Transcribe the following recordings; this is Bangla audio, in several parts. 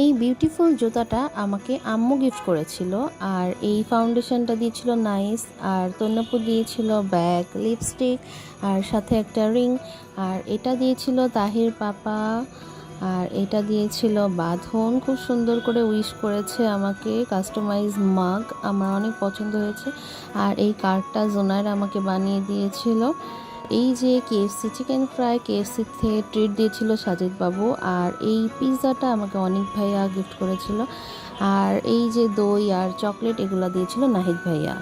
এই বিউটিফুল জুতাটা আমাকে আম্মু গিফট করেছিল, আর এই ফাউন্ডেশনটা দিয়েছিল নাইস আর তন্নপু দিয়েছিল ব্যাগ লিপস্টিক আর সাথে একটা রিং আর এটা দিয়েছিল তাহির পাপা, আর এটা দিয়েছিল বাঁধন। খুব সুন্দর করে উইশ করেছে আমাকে কাস্টমাইজ মাগ আমার অনেক পছন্দ হয়েছে। আর এই কার্ডটা জোনার আমাকে বানিয়ে দিয়েছিল। এই যে কেএফসি চিকেন ফ্রাই কেএফসি থেকে ট্রিট দিয়েছিল সাজিদ বাবু আর এই পিৎজাটা আমাকে অনেক ভাইয়া গিফট করেছিল। আর এই যে দই আর চকলেট এগুলো দিয়েছিল নাহিদ ভাইয়া।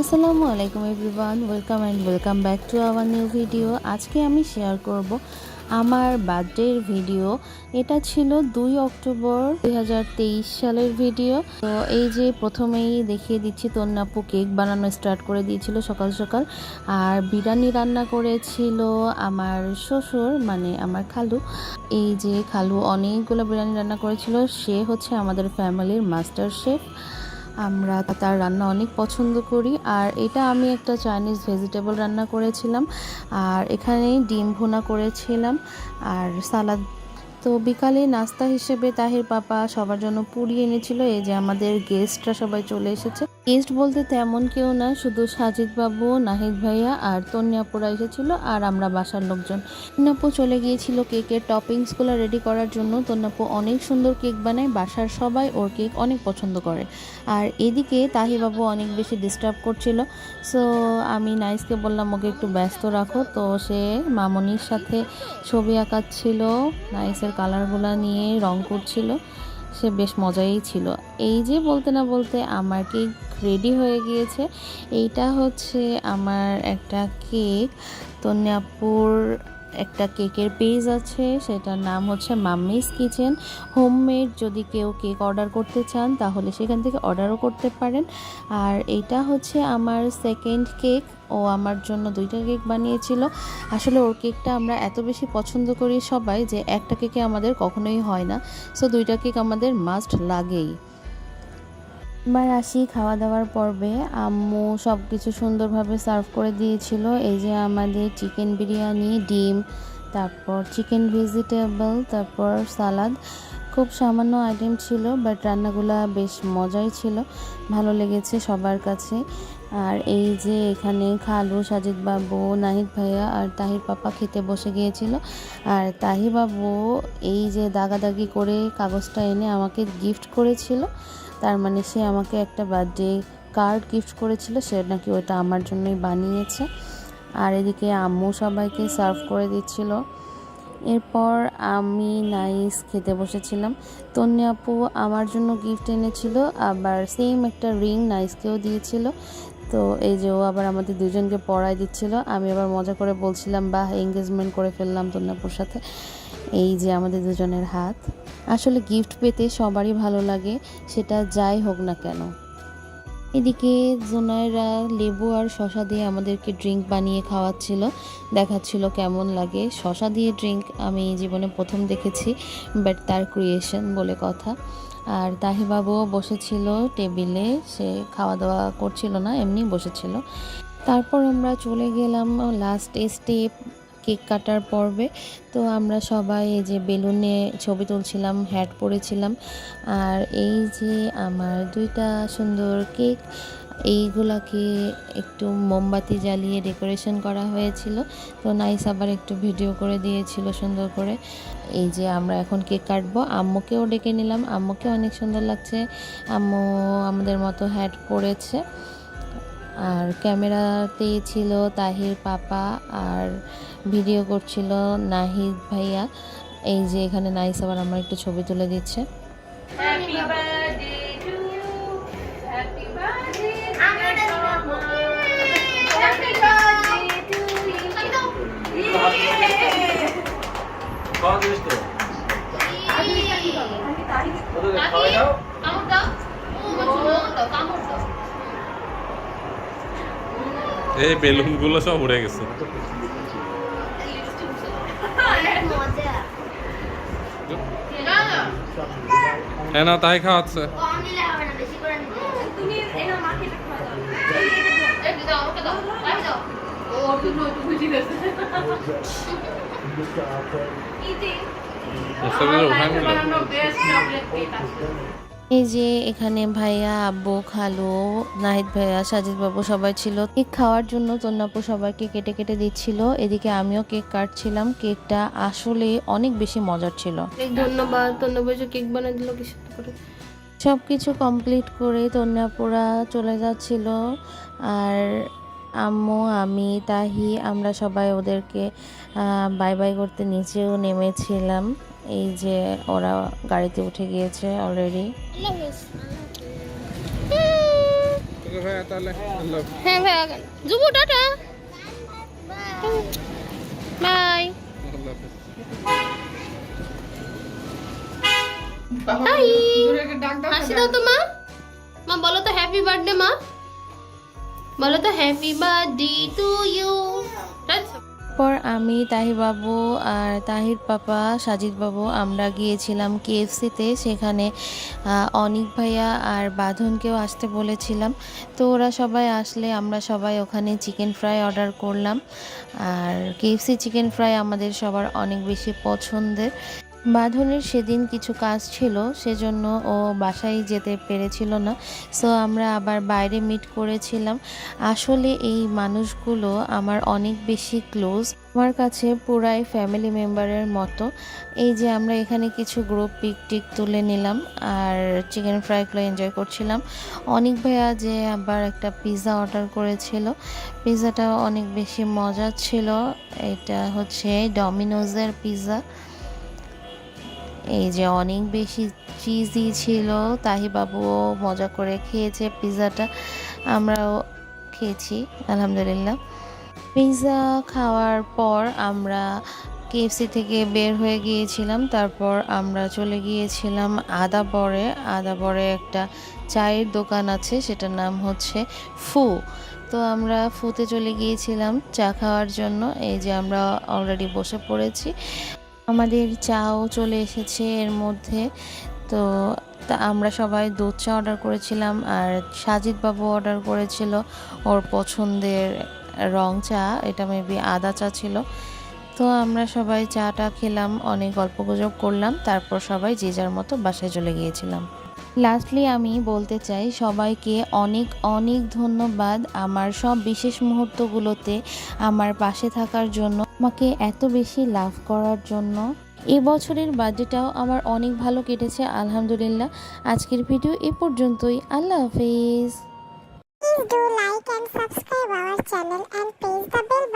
আসসালামু আলাইকুম everyone welcome and welcome back to our new video আজকে আমি শেয়ার করব আমার বার্থডের ভিডিও। এটা ছিল দুই অক্টোবর দুই হাজার তেইশ সালের ভিডিও। তো এই যে প্রথমেই দেখিয়ে দিচ্ছি, তন্নাপু কেক বানানো স্টার্ট করে দিয়েছিল সকাল সকাল। আর বিরিয়ানি রান্না করেছিল আমার শ্বশুর মানে আমার খালু। এই যে খালু অনেকগুলো বিরিয়ানি রান্না করেছিল। সে হচ্ছে আমাদের ফ্যামিলির মাস্টার শেফ আমরা তার রান্না অনেক পছন্দ করি। আর এটা আমি একটা চাইনিজ ভেজিটেবল রান্না করেছিলাম। আর এখানে ডিম ভুনা করেছিলাম। আর সালাদ। তো বিকালে নাস্তা হিসেবে তাহির পাপা সবার জন্য পুড়িয়ে এনেছিল। এই যে আমাদের গেস্টরা সবাই চলে এসেছে। গেস্ট বলতে তেমন কেউ না, শুধু সাজিদ বাবু, নাহিদ ভাইয়া আর তন্যাপুরা এসেছিল আর আমরা বাসার লোকজন। তন্যাপু চলে গিয়েছিল কেকের টপিংসগুলো রেডি করার জন্য। তন্যাপু অনেক সুন্দর কেক বানায়, বাসার সবাই ওর কেক অনেক পছন্দ করে। আর এদিকে তাহি বাবু অনেক বেশি ডিস্টার্ব করছিল। সো আমি নাইসকে বললাম, ওকে একটু ব্যস্ত রাখো। তো সে মামনির সাথে ছবি আঁকাচ্ছিল, নাইসের কালারগুলো নিয়ে রং করছিল। সে বেশ মজাই ছিল। এই যে বলতে না বলতে আমার কেক রেডি হয়ে গিয়েছে। এইটা হচ্ছে আমার একটা কেক। তন্যাপুর একটা কেকের পেজ আছে, সেটার নাম হচ্ছে মাম্মিস কিচেন। হোমমেড যদি কেউ কেক অর্ডার করতে চান, তাহলে সেখান থেকে অর্ডারও করতে পারেন। আর এটা হচ্ছে আমার সেকেন্ড কেক ও আমার জন্য দুইটা কেক বানিয়েছিল। আসলে ওর কেকটা আমরা এত বেশি পছন্দ করি সবাই যে একটা কেকে আমাদের কখনোই হয় না। সো দুইটা কেক আমাদের মাস্ট লাগেই। এবার আসি খাওয়া দাওয়ার পর্বে, আম্মু সব কিছু সুন্দরভাবে সার্ভ করে দিয়েছিল। এই যে আমাদের চিকেন বিরিয়ানি, ডিম, তারপর চিকেন ভেজিটেবল তারপর সালাদ খুব সামান্য আইটেম ছিল বাট রান্নাগুলো বেশ মজাই ছিল। ভালো লেগেছে সবার কাছে। আর এই যে এখানে খালু, সাজিদ বাবু, নাহিদ ভাইয়া আর তাহির পাপা খেতে বসে গিয়েছিল। আর তাহি বাবু এই যে দাগাদাগি করে কাগজটা এনে আমাকে গিফট করেছিল। তার মানে সে আমাকে একটা বার্থডে কার্ড গিফট করেছিল, সে নাকি ওটা আমার জন্যই বানিয়েছে। আর এদিকে আম্মু সবাইকে সার্ভ করে দিচ্ছিল। এরপর আমি নাইস খেতে বসেছিলাম। তন্নি আপু আমার জন্য গিফট এনেছিল, আবার সেম একটা রিং নাইসকেও দিয়েছিল। তো এই যে ও আবার আমাদের দুজনকে পড়ায় দিচ্ছিল। আমি আবার মজা করে বলছিলাম বা এঙ্গেজমেন্ট করে ফেললাম তন্নাপুর সাথে। এই যে আমাদের দুজনের হাত। আসলে গিফট পেতে সবারই ভালো লাগে, সেটা যাই হোক না কেন। এদিকে জোনাইরা লেবু আর শশা দিয়ে আমাদেরকে ড্রিঙ্ক বানিয়ে খাওয়াচ্ছিল, দেখাচ্ছিল কেমন লাগে। শশা দিয়ে ড্রিঙ্ক আমি জীবনে প্রথম দেখেছি বাট তার ক্রিয়েশন বলে কথা। আর তাহিবাবুও বসেছিল টেবিলে সে খাওয়া দাওয়া করছিল না এমনি বসেছিল। তারপর আমরা চলে গেলাম লাস্ট স্টেপ কেক কাটার পর্বে। তো আমরা সবাই এই যে বেলুনে ছবি তুলছিলাম হ্যাট পরেছিলাম। আর এই যে আমার দুইটা সুন্দর কেক, এইগুলাকে একটু মোমবাতি জ্বালিয়ে ডেকোরেশন করা হয়েছিল। তো নাইস আবার একটু ভিডিও করে দিয়েছিল সুন্দর করে। এই যে আমরা এখন কেক কাটবো। আম্মুকেও ডেকে নিলাম। আম্মুকে অনেক সুন্দর লাগছে। আম্মু আমাদের মতো হ্যাট পরেছে। আর ক্যামেরাতে ছিল তাহির পাপা আর ভিডিও করছিল নাহিদ ভাইয়া। এই যে এখানে নাইস আবার আমার একটু ছবি তুলে দিচ্ছে। এই বেলুনগুলো সব উড়ে গেছে। হ্যাঁ না তাই খাওয়াচ্ছে। এনা এই যে এখানে ভাইয়া আব্বু খালু নাহিদ ভাইয়া সাজিদ বাবু সবাই ছিল। কেক খাওয়ার জন্য তন্নাপু সবাইকে কেটে কেটে দিচ্ছিল। এদিকে আমিও কেক কাটছিলাম। কেকটা আসলে অনেক বেশি মজার ছিল। ধন্যবাদ। যে কেক বানিয়ে দিল করে? সব কিছু কমপ্লিট করে তন্নাপুরা চলে যাচ্ছিল। আর আম্মু আমি তাহি আমরা সবাই ওদেরকে বাই বাই করতে নিচেও নেমেছিলাম। এই যে ওরা গাড়িতে উঠে গিয়েছে অলরেডি হ্যাঁ তো, মা। মা, বলো তো হ্যাপি বার্থডে মা। বলো তো হ্যাপি বার্থডে টু ইউ আমি তাহির বাবু আর তাহির পাপা সাজিদ বাবু, আমরা গিয়েছিলাম কেএফসিতে। সেখানে অনিক ভাইয়া আর বাঁধনকেও আসতে বলেছিলাম। তো ওরা সবাই আসলে আমরা সবাই ওখানে চিকেন ফ্রাই অর্ডার করলাম। আর কেএফসি চিকেন ফ্রাই আমাদের সবার অনেক বেশি পছন্দের। বাঁধনের সেদিন কিছু কাজ ছিল, সেজন্য ও বাসায় যেতে পেরেছিল না। সো আমরা আবার বাইরে মিট করেছিলাম। আসলে এই মানুষগুলো আমার অনেক বেশি ক্লোজ আমার কাছে পুরাই ফ্যামিলি মেম্বারের মতো। এই যে আমরা এখানে কিছু গ্রুপ পিক টিক তুলে নিলাম আর চিকেন ফ্রাইগুলো এনজয় করছিলাম। অনেক ভাইয়া যে আবার একটা পিৎজা অর্ডার করেছিল পিৎজাটা অনেক বেশি মজা ছিল। এটা হচ্ছে ডমিনোজের পিৎজা এই যে অনেক বেশি চিজি ছিল তাহি বাবুও মজা করে খেয়েছে পিৎজাটা আমরাও খেয়েছি, আলহামদুলিল্লাহ। পিৎজা খাওয়ার পর আমরা কেএফসি থেকে বের হয়ে গিয়েছিলাম, তারপর আমরা চলে গিয়েছিলাম আদাবরে। আদাবরে একটা চায়ের দোকান আছে, সেটার নাম হচ্ছে ফু। তো আমরা ফুতে চলে গিয়েছিলাম চা খাওয়ার জন্য, এই যে আমরা অলরেডি বসে পড়েছি। আমাদের চাও চলে এসেছে এর মধ্যে। তো তা আমরা সবাই দুধ চা অর্ডার করেছিলাম আর সাজিদ বাবু অর্ডার করেছিল ওর পছন্দের রং চা, এটা মেবি আদা চা ছিল। তো আমরা সবাই চাটা খেলাম, অনেক গল্প গুজব করলাম, তারপর সবাই যে যার মতো বাসায় চলে গিয়েছিলাম। লাস্টলি আমি বলতে চাই সবাইকে অনেক অনেক ধন্যবাদ আমার সব বিশেষ মুহূর্তগুলোতে আমার পাশে থাকার জন্য। আমাকে এত বেশি লাভ করার জন্য। এ বছরের বার্থডেটাও আমার অনেক ভালো কেটেছে, আলহামদুলিল্লাহ। আজকের ভিডিও এ পর্যন্তই। আল্লাহ হাফিজ। Please do like and subscribe our channel and press the bell